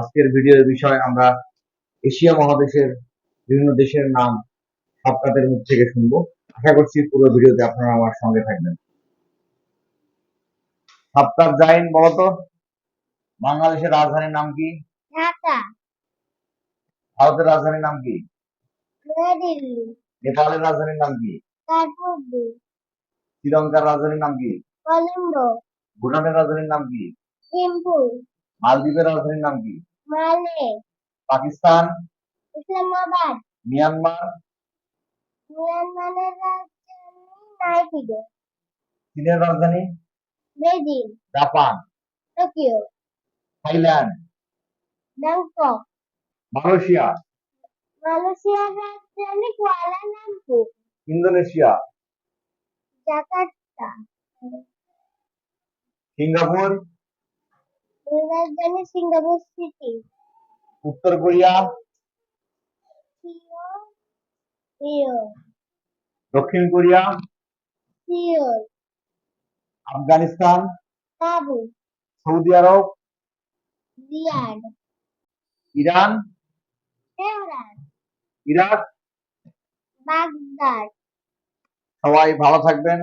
আজকের ভিডিওর বিষয় আমরা এশিয়া মহাদেশের বিভিন্ন দেশের নাম সাপকাতের মুখ থেকে শুনব। আশা করছি পুরো ভিডিওতে আপনারা আমার সঙ্গে থাকবেন। সাপকাত জাইন বলতো বাংলাদেশের রাজধানীর নাম কি? ঢাকা। ভারতের রাজধানীর নাম কি? নয়াদিল্লি। নেপালের রাজধানীর নাম কি? কাঠমান্ডু শ্রীলঙ্কার রাজধানীর নাম কি? কলম্বো। ভুটানের রাজধানীর নাম কি? থিম্পু মালদ্বীপের রাজধানীর নাম কি? মালে। পাকিস্তান। ইসলামাবাদ। মিয়ানমার। মিয়ানমারের রাজধানী নাইপিডো চীনের রাজধানী। Beijing Japan. Tokyo. Thailand. Bangkok. Malaysia. মালয়েশিয়ার রাজধানী Kuala Lumpur. Indonesia. Jakarta. Singapore. রাজধানী সিঙ্গাপুর সিটি। উত্তর কোরিয়া। দক্ষিণ Korea. Seoul Afghanistan. Kabul. Saudi আরব। Riyadh. Iran. Tehran. Iraq. Baghdad. সবাই ভালো থাকবেন।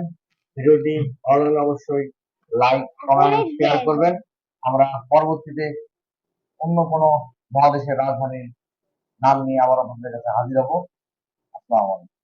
ভিডিওটি ভালো লাগলে অবশ্যই লাইক কমেন্ট শেয়ার করবেন। আমরা পরবর্তীতে অন্য কোনো মহাদেশের রাজধানীর নাম নিয়ে আবার আপনাদের কাছে হাজির হব। আসসালামু আলাইকুম।